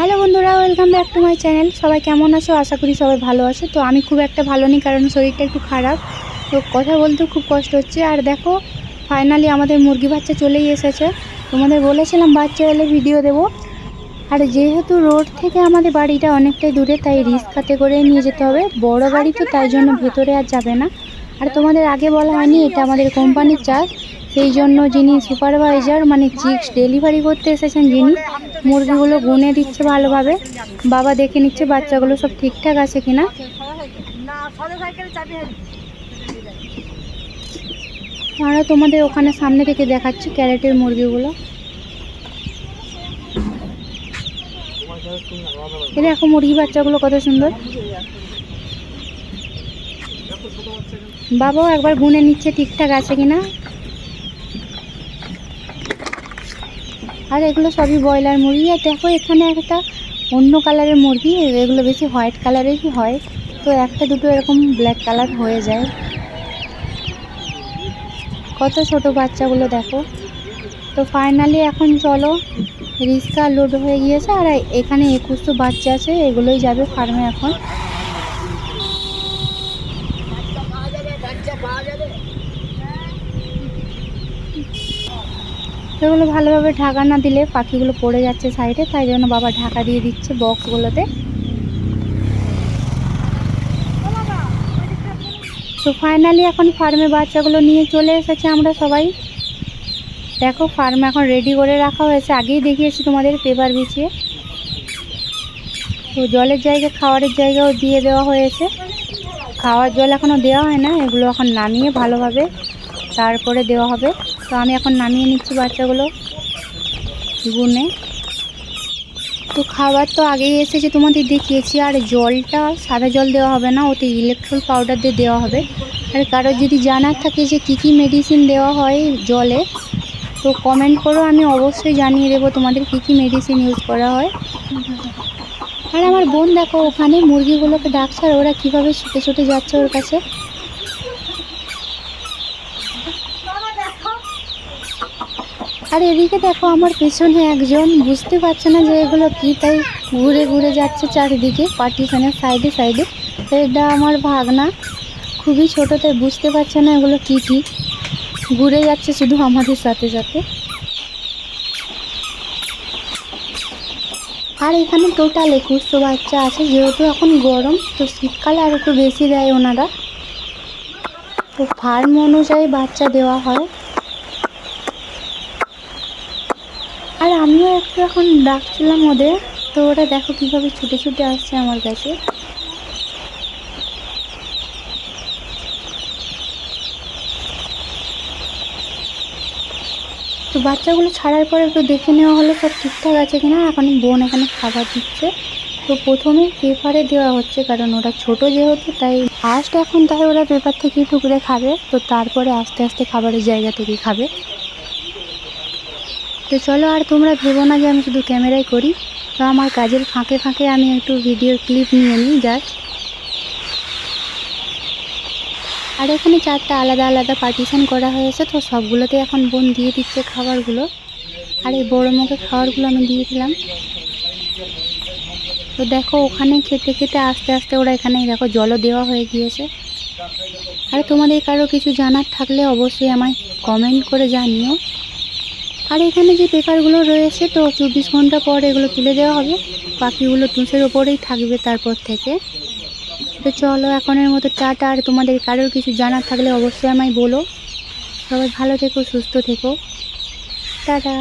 Hello বন্ধুরা welcome back to my channel সবাই কেমন আছো? আশা করি সবাই ভালো আছো। তো আমি খুব একটা ভালো নেই, কারণ শরীরটা একটু খারাপ। তো কথা বলতেও খুব কষ্ট হচ্ছে। আর দেখো ফাইনালি আমাদের মুরগি বাচ্চা চলেই এসেছে। তোমাদের বলেছিলাম বাচ্চা এলে ভিডিও দেবো। আর যেহেতু রোড থেকে আমাদের বাড়িটা অনেকটাই দূরে, তাই রিস্কাতে করে নিয়ে যেতে হবে। বড় গাড়ি তো তাই জন্য ভেতরে আর যাবে না। আর তোমাদের আগে বলা হয়নি, এটা আমাদের কোম্পানির চার্জ সেই জন্য যিনি সুপারভাইজার মানে চিক্স ডেলিভারি করতে এসেছেন যিনি, মুরগিগুলো গুনে দিচ্ছে ভালোভাবে। বাবা দেখে নিচ্ছে বাচ্চাগুলো সব ঠিকঠাক আছে কিনা। আমরা তোমাদের ওখানে সামনে থেকে দেখাচ্ছি ক্যারেটের মুরগিগুলো। এই দেখো মুরগি বাচ্চাগুলো কত সুন্দর। বাবাও একবার গুনে নিচ্ছে ঠিকঠাক আছে কিনা। আর এগুলো সবই ব্রয়লার মুরগি। আর দেখো, এখানে একটা অন্য কালারের মুরগি, এগুলো বেশি হোয়াইট কালারেরই হয়। তো একটা দুটো এরকম ব্ল্যাক কালার হয়ে যায়। কত ছোট বাচ্চাগুলো দেখো। তো ফাইনালি এখন চলো রিক্সা লোড হয়ে গিয়েছে। আর এখানে একুশশো বাচ্চা আছে, এগুলোই যাবে ফার্মে এখন। এগুলো ভালোভাবে ঢাকা না দিলে পাখিগুলো পড়ে যাচ্ছে সাইডে, তাই জন্য বাবা ঢাকা দিয়ে দিচ্ছে বক্সগুলোতে। তো ফাইনালি এখন ফার্মে বাচ্চাগুলো নিয়ে চলে এসেছে আমরা সবাই। দেখো ফার্ম এখন রেডি করে রাখা হয়েছে। আগেই দেখিয়েছি তোমাদের পেপার বিছিয়ে। তো জলের জায়গায় খাওয়ারের জায়গাও দিয়ে দেওয়া হয়েছে। খাওয়ার জল এখনও দেওয়া হয় না, এগুলো এখন নামিয়ে ভালোভাবে তারপরে দেওয়া হবে। তো আমি এখন নামিয়ে নিচ্ছি বাচ্চাগুলো গুনে। তো খাবার তো আগেই এসেছে, তোমাদের দেখিয়েছি। আর জলটা, সাদা জল দেওয়া হবে না, ওতে ইলেকট্রল পাউডার দিয়ে দেওয়া হবে। আর কারোর যদি জানার থাকে যে কী কী মেডিসিন দেওয়া হয় জলে, তো কমেন্ট করো, আমি অবশ্যই জানিয়ে দেবো তোমাদের কী কী মেডিসিন ইউজ করা হয়। আর আমার বোন দেখো, ওখানে মুরগিগুলোকে ডাকছে, আর ওরা কীভাবে ছুটে ছুটে যাচ্ছে ওর কাছে। আর এদিকে দেখো আমার পেছনে একজন, বুঝতে পারছে না যে এগুলো কী, তাই ঘুরে ঘুরে যাচ্ছে চারিদিকে পার্টিশনের সাইডে সাইডে। এটা আমার ভাগনা, খুবই ছোটো, তাই বুঝতে পারছে না এগুলো কী কী। ঘুরে যাচ্ছে শুধু আমাদের সাথে সাথে। আর এখানে টোটাল একুশশো বাচ্চা আছে, যেহেতু এখন গরম, তো শীতকালে আর একটু বেশি দেয় ওনারা। তো ফার্ম অনুযায়ী বাচ্চা দেওয়া হয়। আর আমিও একটু এখন ডাকছিলাম ওদের, তো ওরা দেখো কীভাবে ছুটে ছুটে আসছে আমার কাছে। তো বাচ্চাগুলো ছাড়ার পরে একটু দেখে নেওয়া হলো, সব ঠিকঠাক আছে কিনা, এখন বোন এখানে খাবার দিচ্ছে। তো প্রথমে পেপারে দেওয়া হচ্ছে, কারণ ওরা ছোট যেহেতু, তাই ফার্স্ট এখন তাই ওরা পেপার থেকেই টুকরে খাবে, তো তারপরে আস্তে আস্তে খাবারের জায়গা থেকেই খাবে। তো চলো আর তোমরা ভেবো না যে আমি শুধু ক্যামেরাই করি। তো আমার কাজের ফাঁকে ফাঁকে আমি একটু ভিডিও ক্লিপ নিয়ে নিই জাস্ট আর এখানে চারটা আলাদা আলাদা পার্টিশন করা হয়েছে, তো সবগুলোতে এখন বোন দিয়ে দিচ্ছে খাবারগুলো। আর এই বড়ো মুখে খাবারগুলো আমি দিয়ে দিলাম। তো দেখো, ওখানে খেতে খেতে আস্তে আস্তে ওরা এখানে দেখো জলও দেওয়া হয়ে গিয়েছে। আর তোমাদের কারও কিছু জানার থাকলে অবশ্যই আমায় কমেন্ট করে জানিও। আর এখানে যে পেপারগুলো রয়েছে, তো চব্বিশ ঘণ্টা পর এগুলো তুলে দেওয়া হবে। পাখিগুলো তুষের ওপরেই থাকবে তারপর থেকে। তো চলো, এখনের মতো টাটা। আর তোমাদের কারোর কিছু জানার থাকলে অবশ্যই আমায় বলো। সবাই ভালো থেকো, সুস্থ থেকো। টাটা।